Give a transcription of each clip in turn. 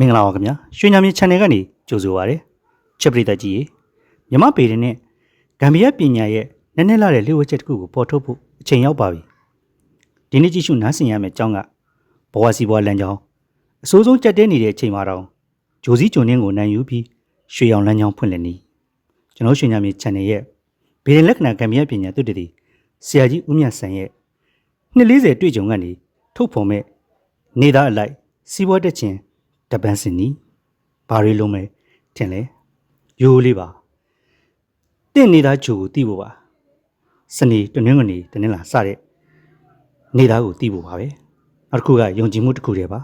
မင်္ဂလာပါခင်ဗျာရွှေညံမြေ channel ကနေကြိုဆိုပါရစေချက်ပရိသတ်ကြီးရေမြမပေတဲ့နဲ့ဂမ်ဘီယာပညာရဲ့နည်းနည်းလာတဲ့လျှို့ဝှက်ချက်တစ်ခုကိုပေါ်ထုတ်ဖို့အချိန်ရောက်ပါပြီဒီနေ့ကြည့်ရှုနားဆင်ရမယ့်အကြောင်းကဘဝစီဘဝလမ်းကြောင်းအစိုးဆုံးကြက်တဲနေတဲ့အချိန်မှာတော့ဂျိုစီဂျွန်နင်းကိုနိုင်ယူပြီးရွှေရောင်လမ်းကြောင်းဖွင့်လှစ်နေကျွန်တော်ရွှေညံမြေ channel ရဲ့ဗီဒီလက္ခဏာဂမ်ဘီယာပညာသုတေသီဆရာကြီးဦးမြတ်ဆန်ရဲ့240တွေ့ကြုံကနေထုတ်ဖော်မဲ့နေသားအလိုက်စီးပွားတက်ခြင်း တပန်းစင်နီဘာရီလုံးမဲထင်လဲရိုးလေးပါတင့်နေတာဂျိုကိုတီးဖို့ပါစနေတနင်္ဂနွေတနင်္လာစတဲ့နေသားကိုတီးဖို့ပါပဲနောက်တစ်ခုကယုံကြည်မှုတစ်ခုတည်းပါ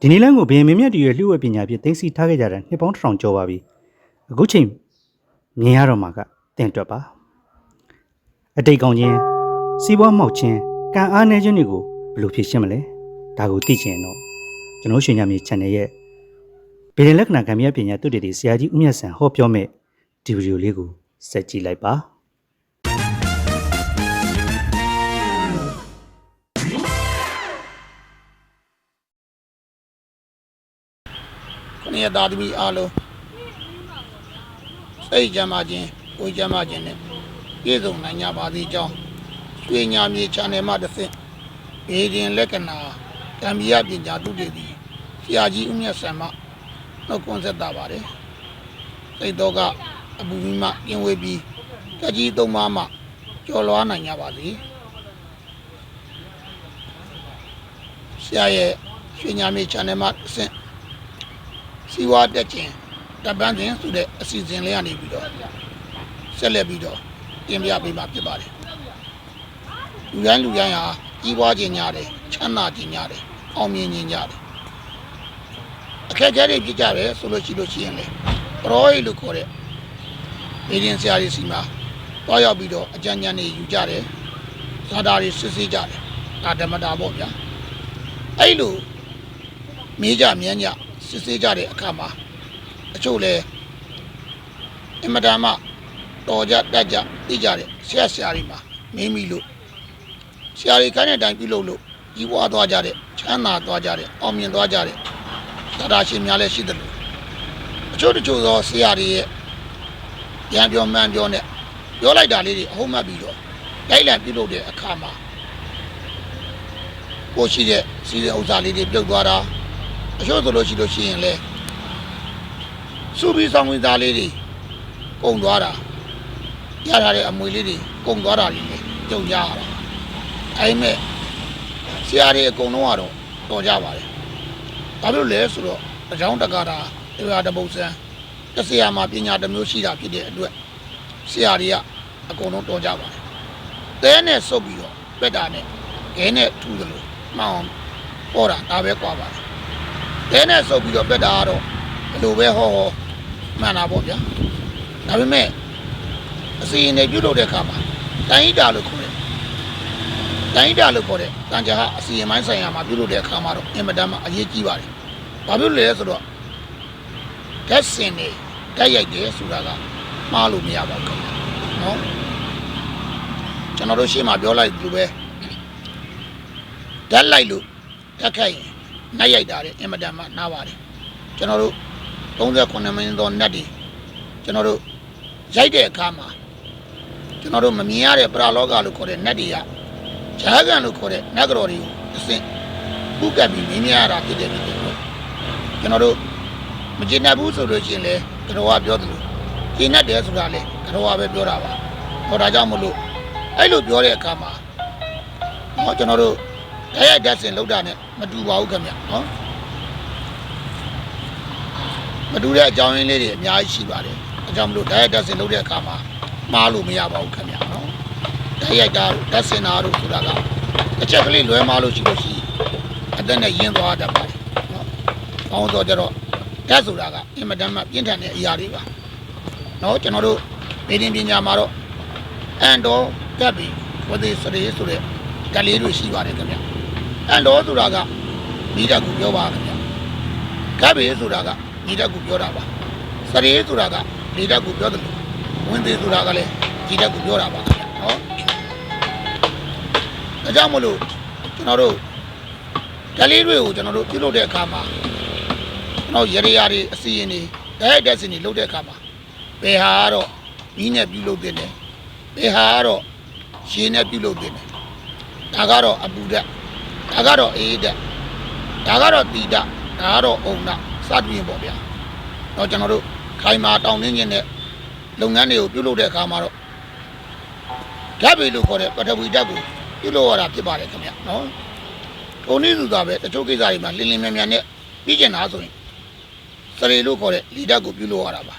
ဒီနေ့လမ်းကိုဘယ်မင်းမြတ်တည်းရဲ့လျှို့ဝှက်ပညာဖြင့်သိသိထားခဲ့ကြတာနှစ်ပေါင်းတစ်ထောင်ကျော်ပါပြီအခုချိန်မြင်ရတော့မှာကတင်တွက်ပါအတိတ်ကောင်းခြင်းစီးပွားမောက်ခြင်းကံအားနည်းခြင်းတွေကိုဘယ်လိုဖြေရှင်းမလဲဒါကိုသိချင်ရင်တော့ ကျွန်တော်ရွှေညမြေ channel ရဲ့ဗီဒီလက္ခဏာကံမြတ်ပညာတုတ္တေဆရာကြီးဦးမြတ်ဆန်ဟောပြောမဲ့ဒီဗီဒီယိုလေးကိုစက်ကြည့်လိုက်ပါခဏရသားသမီးအားလုံးစိတ်ကြမ်းပါခြင်းကိုယ်ကြမ်းပါခြင်းနဲ့ပြည့်စုံနိုင်ကြပါသည်ကြောင်းရွှေညာမြေ channel မှာတစ်ဆင့်ဘေးရင်လက္ခဏာ ကံပြရပညာတုတည်သည်ဆရာကြီးဦးမြတ်ဆံမနှုတ်ခွန်းဆက်တာပါတယ်စိတ်တော့ကအပူမီမှကျင်ဝေးပြီးကကြီးသုံးပါးမှကျော်လွားနိုင်ကြပါစေဆရာရဲ့ရွှေညာမြေ channel မှာတစ်ဆင့်စီဝါတက်ခြင်းတပ်ပန်းခြင်းဆိုတဲ့အစီအစဉ်လေးကနေပြီးတော့ဆက်လက်ပြီးတော့တင်ပြပေးမှာဖြစ်ပါတယ်လူတိုင်းလူတိုင်းဟာကြီးပွားခြင်းညာတယ်ချမ်းသာခြင်းညာတယ် အောင်မြင်ခြင်းညာတယ်အခက်အခဲတွေဖြစ်ကြတယ်ဆိုလို့ရှိလို့ရှိရင်လေပရောဟိတ်လို့ခေါ်တဲ့ဗေဒင်ဆရာကြီးစီမှာတွားရောက်ပြီးတော့အကြံဉာဏ်တွေယူကြတယ်ဇာတာတွေစစ်ဆေးကြတယ်ဒါဓမ္မတာပေါ့ဗျာအဲ့လိုမေးကြမြန်းကြစစ်ဆေးကြတဲ့အခါမှာအချို့လဲအင်မတန်မှတော်ကြတက်ကြသိကြတဲ့ဆရာဆရာတွေမှာမင်းမီလို့ဆရာတွေခိုင်းတဲ့အတိုင်းပြုလုပ်လို့ ကြီးပွားသွားကြတဲ့ချမ်းသာသွားကြတဲ့အောင်မြင်သွားကြတဲ့သာသာရှင်များလည်းရှိတယ်လို့အချို့တချို့သောဆရာတွေရဲ့ရံပြောမှန်ပြောနဲ့ပြောလိုက်တာလေးတွေအဟုတ်မှတ်ပြီးတော့လိုက်လံပြုလုပ်တဲ့အခါမှာကိုရှိတဲ့စီးတဲ့ဥစ္စာလေးတွေပြုတ်သွားတာအချို့ဆိုလို့ရှိလို့ရှိရင်လေစူပြီးဆောင်ဝင်သားလေးတွေကုန်သွားတာရထားတဲ့အမွေလေးတွေကုန်သွားတာတွေလေကြုံကြရတာအဲ့မဲ့ ဆရာတွေအကုန်လုံးကတော့တော်ကြပါတယ်ဘာလို့လဲဆိုတော့အကြောင်းတကားတာတရားတပုတ်ဆန်းတစ်ဆရာမှာပညာတစ်မျိုးရှိတာဖြစ်တဲ့အတွက်ဆရာတွေကအကုန်လုံးတော်ကြပါတယ်တဲနဲ့စုပ်ပြီးတော့ပက်တာနဲ့ခဲနဲ့ထူသလိုမှောင်ပေါ်တာဒါပဲကွာပါတယ်တဲနဲ့ဆုပ်ပြီးတော့ပက်တာကတော့ဘယ်လိုပဲဟောဟောမှန်တာပေါ့ဗျာဒါပေမဲ့အစီရင်တွေပြုတ်လို့တဲ့အခါမှာတိုင်းဟိတာလို့ခေါ်တယ် တိုင်းဟိတာလို့ခေါ်တဲ့တန်ကြာဟာအစီရင်ပိုင်းဆိုင်ရာမှာပြုတ်လို့တဲ့အခါမှာတော့အင်မတန်မှအရေးကြီးပါတယ်ဘာဖြစ်လို့လဲဆိုတော့ဓာတ်စင်တွေဓာတ်ရိုက်တယ်ဆိုတာကမှားလို့မရပါဘူးခင်ဗျာနော်ကျွန်တော်တို့ရှေ့မှာပြောလိုက်လို့ပဲဓာတ်လိုက်လို့ဓာတ်ခိုက်ရင်နှက်ရိုက်တာတဲ့အင်မတန်မှနားပါတယ်ကျွန်တော်တို့38မိနစ်သောနက်တွေကျွန်တော်တို့ရိုက်တဲ့အခါမှာကျွန်တော်တို့မမြင်ရတဲ့ပရာလောကလို့ခေါ်တဲ့နက်တွေက ဂျာကန်လို့ခေါ်တဲ့နက်ကြော်တွေကိုအစင်ပုတ်ကပ်ပြီးမြင်ရတာဖြစ်တယ်ဖြစ်တယ်ကျွန်တော်တို့မကျင်တတ်ဘူးဆိုလို့ရှိရင်လေကြောကပြောသလိုကျင်တတ်တယ်ဆိုတာလေကြောကပဲပြောတာပါဟောဒါကြောင့်မလို့အဲ့လိုပြောတဲ့အခါမှာဟောကျွန်တော်တို့အဲ့ရဓာတ်စင်လောက်တာနဲ့မတူပါဘူးခင်ဗျနော်မတူတဲ့အကြောင်းရင်းလေးတွေအများကြီးရှိပါတယ်အဲကြောင့်မလို့ဓာတ်ရိုက်ဓာတ်စင်လောက်တဲ့အခါမှာမှားလို့မရပါဘူးခင်ဗျနော် ဓာတ်ရိုက်တာတို့ဓာတ်စင်တာတို့ဆိုတာကအချက်ကလေးလွဲမှားလို့ရှိလို့ရှိရင်အသက်နဲ့ရင်းသွားတတ်ပါတယ်နော်။အောင်းတော့ကြတော့ဓာတ်ဆိုတာကအင်မတန်မှပြင်းထန်တဲ့အရာတွေပါနော်ကျွန်တော်တို့နေတင်ပညာမှာတော့အန်တော်ကပ်ပြီးဝသေးစရေဆိုတဲ့ကလေးတွေရှိပါတယ်ခင်ဗျအန်တော်ဆိုတာကမိတတ်ကူပြောပါခင်ဗျကပ်ပြီးဆိုတာကမိတတ်ကူပြောတာပါစရေဆိုတာကမိတတ်ကူပြောတယ်လို့ဝင်သေးဆိုတာကလည်းမိတတ်ကူပြောတာပါခင်ဗျနော် ဒါကြောင့်မလို့ကျွန်တော်တို့ကလေးတွေကိုကျွန်တော်တို့ပြုလုပ်တဲ့အခါမှာကျွန်တော်ရရရတွေအစီရင်တွေဒိုက်တက်စင်တွေလုပ်တဲ့အခါမှာဘယ်ဟာကတော့မီးနဲ့ပြုလုပ်တင်တယ်ဘယ်ဟာကတော့ရေနဲ့ပြုလုပ်တင်တယ်ဒါကတော့အပူဓာတ်ဒါကတော့အေးဓာတ်ဒါကတော့တီဓာတ်ဒါကတော့အုံဓာတ်စသဖြင့်ပေါ့ဗျာတော့ကျွန်တော်တို့ခိုင်မာတောင်းနှင်းခြင်းနဲ့လုပ်ငန်းတွေကိုပြုလုပ်တဲ့အခါမှာတော့ဓာတ်ပေလို့ခေါ်တဲ့ပထဝီဓာတ်ကို ပြုလုပ်ရတာဖြစ်ပါတယ်ခင်ဗျနော်ထုံနည်းသူသာပဲတချို့ကိစ္စတွေမှာလင်းလင်းမြန်မြန်နဲ့ပြီးကျင်တာဆိုရင်စရေလို့ခေါ်တဲ့လီဓာတ်ကိုပြုလုပ်ရတာပါ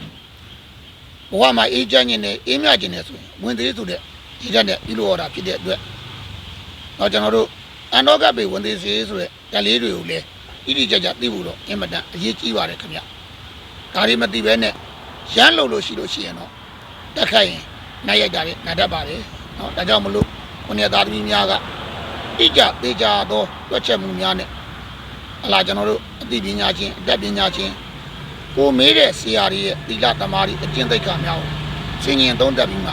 ဘဝမှာအေးချမ်းခြင်းနဲ့အေးမြခြင်းနဲ့ဆိုရင်ဝင်သေးဆိုတဲ့ဒီဓာတ်နဲ့ပြုလုပ်ရတာဖြစ်တဲ့အတွက်တော့ကျွန်တော်တို့အန်တော့ကပေဝင်သေးစေဆိုတဲ့ဓာတ်လေးတွေကိုလည်းဣတိကြကြသိဖို့တော့အင်မတန်အရေးကြီးပါတယ်ခင်ဗျဒါတွေမသိဘဲနဲ့ရမ်းလို့လို့ရှိလို့ရှိရင်တော့တက်ခိုက်ရင်နိုင်ရိုက်တာလေနာတတ်ပါတယ်နော်ဒါကြောင့်မလို့ ခုနှစ်သားသမီးများကဣကြသေးကြသောတွက်ချက်မှုများနဲ့အလားကျွန်တော်တို့အသိပညာချင်းအတတ်ပညာချင်းကိုမေးတဲ့ဆရာကြီးရဲ့သီလသမားကြီးအကျင့်သိက္ခာများကိုဆင်ញင်သုံးတတ်ပြီးမှ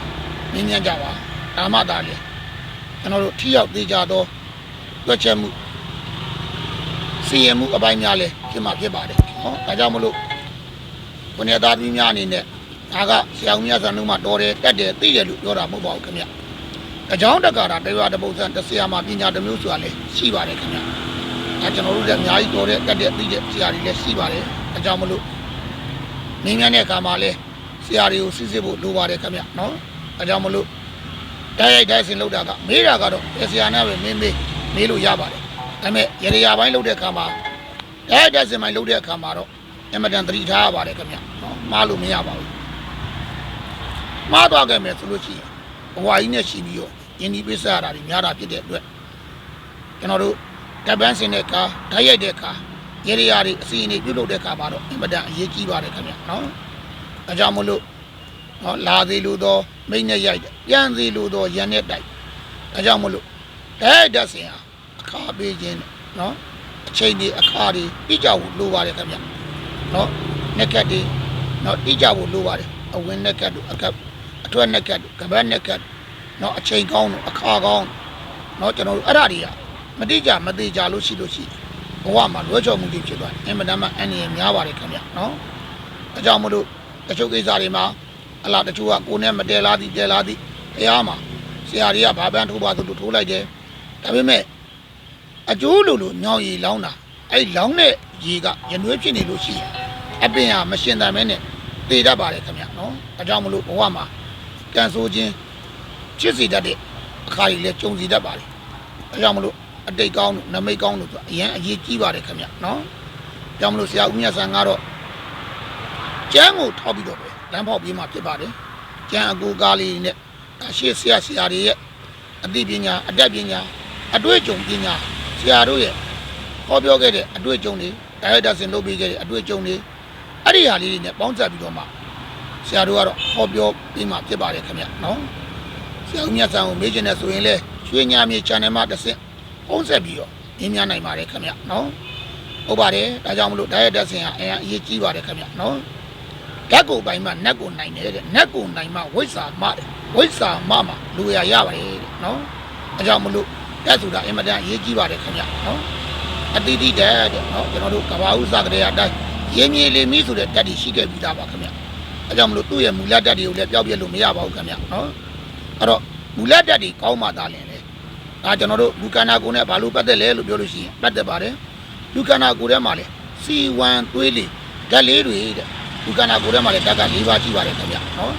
မြင်မြန်ကြပါဒါမှသာလေကျွန်တော်တို့ထိရောက်သေးကြသောတွက်ချက်မှုစီရင်မှုအပိုင်းများလဲဖြစ်မှာဖြစ်ပါတယ်ဟောဒါကြောင့်မလို့ခုနှစ်သားသမီးများအနေနဲ့ဒါကဆရာဦးမြတ်ဆန်တို့မှတော်တယ်တက်တယ်သိတယ်လို့ပြောတာမဟုတ်ပါဘူးခင်ဗျ အကြောင်းတက္ကရာတရားတပု္ပ္ပံတစ်ဆရာမှာပညာတစ်မျိုးဆိုတာလည်းရှိပါတယ်ခင်ဗျအဲကျွန်တော်တို့လည်းအများကြီးတော်တဲ့တက်တဲ့သိတဲ့ဆရာတွေလည်းရှိပါတယ်အကြောင်းမလို့မင်းများတဲ့အခါမှာလဲဆရာတွေကိုစစ်စစ်ဖို့လိုပါတယ်ခင်ဗျနော်အကြောင်းမလို့တိုက်ရိုက်တိုက်စင်လောက်တာကမေးတာကတော့ဆရာနဲ့ပဲမင်းမေးမေးလို့ရပါတယ်ဒါပေမဲ့ရရရပိုင်းလောက်တဲ့အခါမှာတိုက်ရိုက်တိုက်စင်ပိုင်းလောက်တဲ့အခါမှာတော့အမတန်သတိထားရပါတယ်ခင်ဗျနော်မှားလို့မရပါဘူးမှားသွားခဲ့မယ်ဆိုလို့ရှိရင် ဘဝကြီးနဲ့ရှိပြီးတော့ယဉ်ဒီပိစရတာတွေများတာဖြစ်တဲ့အတွက်ကျွန်တော်တို့တပန်းစင်တဲ့ကာဓာတ်ရိုက်တဲ့ကာရရရတွေအစီအင်းတွေပြုတ်လုပ်တဲ့ကာမှာတော့အင်မတန်အရေးကြီးပါတယ်ခင်ဗျနော်အဲကြောင့်မလို့နော်လာသေးလို့တော့မိတ်နဲ့ရိုက်တယ်ပြန်သေးလို့တော့ရန်နဲ့တိုက်အဲကြောင့်မလို့ဓာတ်ရိုက်တဲ့စင်ဟာအခါပေးခြင်းနော်အချိန်တွေအခါတွေပြကြဖို့လိုပါတယ်ခင်ဗျနော်နက်ကတ်တွေနော်ပြကြဖို့လိုပါတယ်အဝင်နက်ကတ်တို့အကပ် အထွက်နက်ကတ်တို့ကပတ်နက်ကတ်နော်အချိန်ကောင်းတို့အခါကောင်းနော်ကျွန်တော်တို့အဲ့ဒါတွေကမတိကြမသေးကြလို့ရှိလို့ရှိရင်ဘဝမှာလွဲချော်မှုတွေဖြစ်သွားတယ်အင်မတန်မှအန္တရာယ်များပါတယ်ခင်ဗျနော်အကြောင်းမလို့တချို့ကိစ္စတွေမှာအလားတချို့ကကိုယ်နဲ့မတည်လားသည်တည်လားသည်တရားမှာဆရာတွေကဘာပန်းထိုးပါသလိုထိုးလိုက်တယ်ဒါပေမဲ့အကျိုးလိုလိုညောင်ရည်လောင်းတာအဲ့လောင်းတဲ့ရေကရနွေးဖြစ်နေလို့ရှိရင်အပင်ဟာမရှင်တန်မဲနဲ့သေတတ်ပါတယ်ခင်ဗျနော်အကြောင်းမလို့ဘဝမှာ ကန်ဆိုးခြင်းချစ်စီတတ်တဲ့အခါကြီးလည်းကြုံစီတတ်ပါတယ်အဲကြောင့်မလို့အတိတ်ကောင်းတို့နမိတ်ကောင်းတို့ဆိုအရင်အရေးကြီးပါတယ်ခင်ဗျနော်ကြောင့်မလို့ဆရာဦးမြတ်ဆန်ကတော့ကျမ်းကိုထောက်ပြီးတော့ပဲလမ်းဖောက်ပြီးမှဖြစ်ပါတယ်ကျမ်းအကူကားလေးနဲ့အရှိဆရာဆရာတွေရဲ့အသိပညာအတတ်ပညာအတွေ့အကြုံပညာဆရာတို့ရဲ့ဟောပြောခဲ့တဲ့အတွေ့အကြုံတွေဒါရိုက်တာဆင်လုပ်ပေးခဲ့တဲ့အတွေ့အကြုံတွေအဲ့ဒီဟာလေးတွေနဲ့ပေါင်းစပ်ပြီးတော့မှ ဆရာတို့ကတော့ဟောပြောပြီးမှဖြစ်ပါတယ်ခင်ဗျနော်ဆရာဦးမြတ်ဆန်ကိုမေးချင်တဲ့ဆိုရင်လေရွှေညာမြေ channel မှာတစ်ဆင့်ပုံဆက်ပြီးတော့မြင်များနိုင်ပါတယ်ခင်ဗျနော်ဟုတ်ပါတယ်ဒါကြောင့်မလို့ဒါရိုက်တာဆင်ကအရင်အရေးကြီးပါတယ်ခင်ဗျနော်ဓာတ်ကိုပိုင်းမှာနတ်ကိုနိုင်တယ်တဲ့နတ်ကိုနိုင်မှဝိဇ္ဇာမတဲ့ဝိဇ္ဇာမမှာလူရရပါတယ်တဲ့နော်အဲကြောင့်မလို့ဓာတ်ဆိုတာအင်မတန်အရေးကြီးပါတယ်ခင်ဗျနော်အတိတိဓာတ်တဲ့နော်ကျွန်တော်တို့ကဘာဥစကရေအတိုင်းရင်းမြေလေးမီးဆိုတဲ့ဓာတ်တွေရှိခဲ့ပြီးသားပါခင်ဗျ အဲကြောင့်မလို့သူ့ရဲ့မူလဓာတ်တွေကိုလည်းပြောင်းပြလို့မရပါဘူးခင်ဗျနော်အဲ့တော့မူလဓာတ်တွေကောင်းမှသာလင်လေဒါကျွန်တော်တို့လူကန္နာကိုနဲ့ဘာလို့ပတ်သက်လဲလို့ပြောလို့ရှိရင်ပတ်သက်ပါတယ်လူကန္နာကိုထဲမှာလေစီဝမ်သွေးလေးဓာတ်လေးတွေတဲ့လူကန္နာကိုထဲမှာလေဓာတ်က၄ပါးရှိပါတယ်ခင်ဗျနော်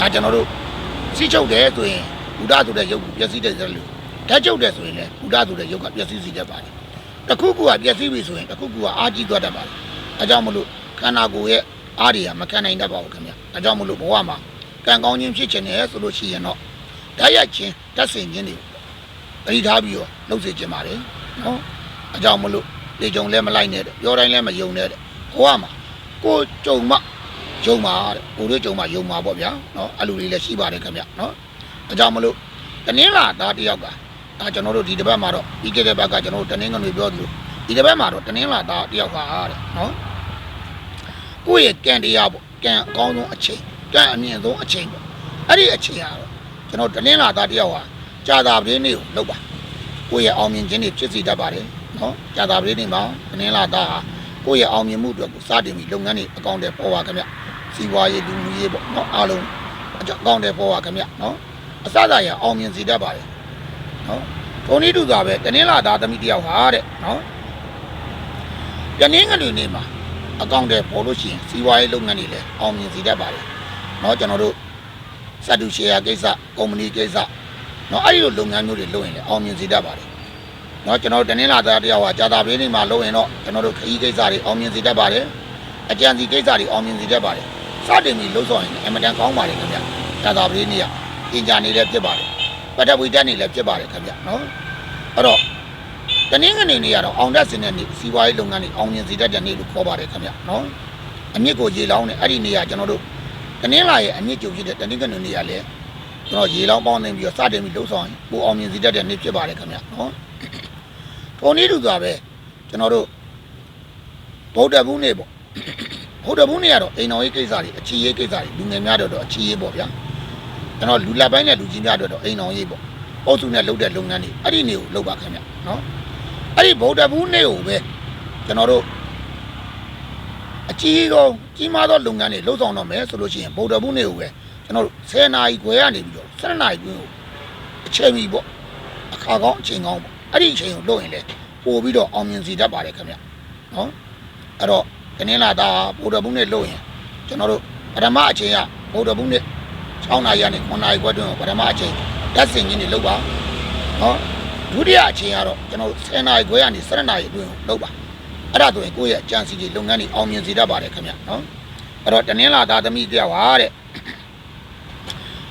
ဒါကျွန်တော်တို့စီချုပ်တယ်ဆိုရင်ဘုဒ္ဓဆိုတဲ့ရုပ်ကိုပျက်စီးတဲ့လို့ဓာတ်ချုပ်တယ်ဆိုရင်လည်းဘုဒ္ဓဆိုတဲ့ရုပ်ကပျက်စီးစေတတ်ပါတယ်တစ်ခုခုကပျက်စီးပြီဆိုရင်တစ်ခုခုကအာကြီးသွားတတ်ပါတယ်အဲကြောင့်မလို့ခန္ဓာကိုယ်ရဲ့ အားတွေကမခံနိုင်တတ်ပါဘူးခင်ဗျအဲကြောင့်မလို့ဘဝမှာကံကောင်းခြင်းဖြစ်ခြင်းနဲ့ဆိုလို့ရှိရင်တော့ဓာတ်ရိုက်ခြင်းဓာတ်ဆင်ခြင်းတွေတတိထားပြီးတော့လှုပ်စေခြင်းပါတယ်နော်အဲကြောင့်မလို့လေကြုံလည်းမလိုက်နဲ့တဲ့ပြောတိုင်းလည်းမယုံနဲ့တဲ့ဘဝမှာကိုယ်ကြုံမှယုံပါတဲ့ကိုယ်တို့ကြုံမှယုံပါပေါ့ဗျာနော်အလူလေးလည်းရှိပါတယ်ခင်ဗျနော်အဲကြောင့်မလို့တနင်္လာသားတစ်ယောက်ကအဲကျွန်တော်တို့ဒီတစ်ပတ်မှာတော့ပြီးခဲ့တဲ့ဘက်ကကျွန်တော်တို့တနင်္ဂနွေပြောသလိုဒီတစ်ပတ်မှာတော့တနင်္လာသားတစ်ယောက်ကတဲ့နော် ကိုယ့်ရဲ့ကံတရားပေါ့ကံအကောင်းဆုံးအချိန်ကံအမြင့်ဆုံးအချိန်ပေါ့အဲ့ဒီအချိန်ကတော့ကျွန်တော်တနင်္လာသားတစ်ယောက်ဟာကြာတာပရင်းနေ့ကိုလုပ်ပါကိုယ့်ရဲ့အောင်မြင်ခြင်းတွေဖြစ်စီတတ်ပါတယ်နော်ကြာတာပရင်းနေ့မှာတနင်္လာသားဟာကိုယ့်ရဲ့အောင်မြင်မှုအတွက်ကိုစတင်ပြီးလုပ်ငန်းတွေအကောင့်တွေပေါ်ပါခင်ဗျစီးပွားရေးလူမှုရေးပေါ့နော်အားလုံးအကြောင်းအကောင့်တွေပေါ်ပါခင်ဗျနော်အစသာရအောင်မြင်စေတတ်ပါတယ်နော်ထုံနည်းတူစွာပဲတနင်္လာသားသမီးတယောက်ဟာတဲ့နော်တနင်္ဂနွေနေ့မှာ အကောင့်တွေပေါ်လို့ရှိရင်စီးပွားရေးလုပ်ငန်းတွေလည်းအောင်မြင်စေတတ်ပါတယ်နော်ကျွန်တော်တို့စတူရှယ်ယာကိစ္စကုမ္ပဏီကိစ္စနော်အဲ့ဒီလိုလုပ်ငန်းမျိုးတွေလုပ်ရင်လည်းအောင်မြင်စေတတ်ပါတယ် เนาะကျွန်တော်တို့တနင်္လာသားတယောက်ကဂျာတာဘေးနေမှာလုပ်ရင်တော့ကျွန်တော်တို့ခရီးကိစ္စတွေအောင်မြင်စေတတ်ပါတယ်အကြံစီကိစ္စတွေအောင်မြင်စေတတ်ပါတယ်စတင်ပြီးလှုပ်ဆောင်ရင်အင်မတန်ကောင်းပါတယ်ခင်ဗျဂျာတာဘေးနေရပညာနေလည်းဖြစ်ပါတယ်ပတ္တဝီတက်နေလည်းဖြစ်ပါတယ်ခင်ဗျเนาะအဲ့တော့ တနင်္ဂနွေနေ့ကတော့အောင်တက်စင်တဲ့နေ့စီးပွားရေးလုပ်ငန်းတွေအောင်မြင်စေတတ်တဲ့နေ့လို့ခေါ်ပါတယ်ခင်ဗျနော်အမြင့်ကိုရေလောင်းတဲ့အဲ့ဒီနေ့ကကျွန်တော်တို့တနင်္လာရဲ့အမြင့်ကျုပ်ဖြစ်တဲ့တနင်္ဂနွေနေ့ကလည်းကျွန်တော်ရေလောင်းပေါင်းသိပြီးတော့စတင်ပြီးလှုပ်ဆောင်ပိုအောင်မြင်စေတတ်တဲ့နေ့ဖြစ်ပါတယ်ခင်ဗျနော်ထိုနေ့တူသွားပဲကျွန်တော်တို့ဗုဒ္ဓဘုနေ့ပေါ့ဗုဒ္ဓဘုနေ့ကတော့အိမ်တော်ရေးကိစ္စတွေအခြေရေးကိစ္စတွေလူငယ်များတို့တော့အခြေရေးပေါ့ဗျာကျွန်တော်လူလက်ပိုင်းနဲ့လူကြီးများတို့တော့အိမ်တော်ရေးပေါ့အောက်စုနဲ့လုပ်တဲ့လုပ်ငန်းတွေအဲ့ဒီနေ့ကိုလုပ်ပါခင်ဗျနော် အဲ့ဒီဗုဒ္ဓဘုနေ့ကိုပဲကျွန်တော်တို့အချီသောကြီးမားသောလုပ်ငန်းတွေလုပ်ဆောင်တော့မယ်ဆိုလို့ရှိရင်ဗုဒ္ဓဘုနေ့ကိုပဲကျွန်တော်တို့10နာရီခွဲကနေပြီးတော့7နာရီတွင်းကိုအချိန်ပြီပေါ့အခါကောင်းအချိန်ကောင်းပေါ့အဲ့ဒီအချိန်ကိုလုပ်ရင်လေပို့ပြီးတော့အောင်မြင်စီတတ်ပါတယ်ခင်ဗျနော်အဲ့တော့ကနင်းလာတာဗုဒ္ဓဘုနဲ့လုပ်ရင်ကျွန်တော်တို့ပထမအချိန်ကဗုဒ္ဓဘုနဲ့6နာရီကနေ9နာရီခွဲတွင်းကိုပထမအချိန်လက်စင်ကြီးနေလုပ်ပါနော် ဒုတိယအချိန်ကတော့ကျွန်တော်တို့10နာရီခွဲကနေ7နာရီအတွင်းကိုလုပ်ပါအဲ့ဒါဆိုရင်ကိုယ့်ရဲ့အကြံစီကြီးလုပ်ငန်းတွေအောင်မြင်စီတတ်ပါတယ်ခင်ဗျနော်အဲ့တော့တနင်္လာသားသမီးတယောက်ဟာတဲ့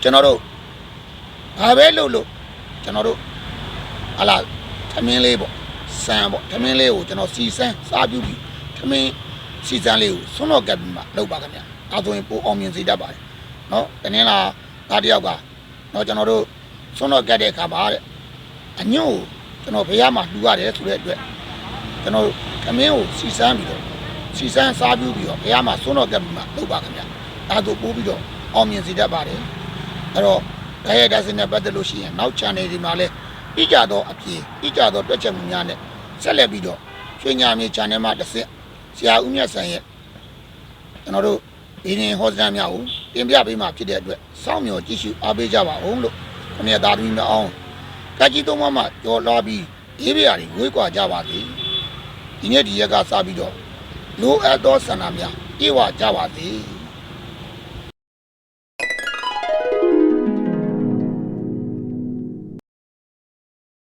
ကျွန်တော်တို့ဘာပဲလုပ်လို့ကျွန်တော်တို့ဟလာသမင်းလေးပေါ့ဆန်ပေါ့သမင်းလေးကိုကျွန်တော်စီစမ်းစားပြုပြီးသမင်းစီစမ်းလေးကိုဆွန်းတော့ကပ်ပြီးမှလုပ်ပါခင်ဗျာအဲဆိုရင်ပိုအောင်မြင်စေတတ်ပါတယ်နော်တနင်္လာသားတစ်ယောက်ကနော်ကျွန်တော်တို့ဆွန်းတော့ကပ်တဲ့အခါမှာတဲ့ အညွန့်ကိုကျွန်တော်ဖះမှာလှူရတယ်ဆိုတဲ့အတွက်ကျွန်တော်သမင်းကိုစီစမ်းပြီးတော့စီစမ်းစားပြုပြီးတော့ဖះမှာဆွန်းတော့ကပ်ပြီးမှလုပ်ပါခင်ဗျာအဲဆိုပို့ပြီးတော့အောင်မြင်စေတတ်ပါတယ်အဲ့တော့ဒါရဲ့ဒါစင်နဲ့ပတ်သက်လို့ရှိရင်နောက် channel ဒီမှာလဲဤကြသောအပြေဤကြသောတွက်ချက်မှုများနဲ့ဆက်လက်ပြီးတော့ရွှေညာမြေ channel မှာတစ်ဆက်ဆရာဦးမြတ်ဆန်ရဲ့ကျွန်တော်တို့ဒီနေ့ဟောစတမ်းများကိုတင်ပြပေးမှာဖြစ်တဲ့အတွက်စောင့်မျှော်ကြည့်ရှုအားပေးကြပါဦးလို့ခမရသားသမီးများအောင် ကကြီးသုံးပါးမှကြော်လာပြီးဒီပြရာတွေဝေးကွာကြပါစေဒီနေ့ဒီရက်ကစပြီးတော့လိုအပ်သောဆန္ဒများပြေဝကြပါစေ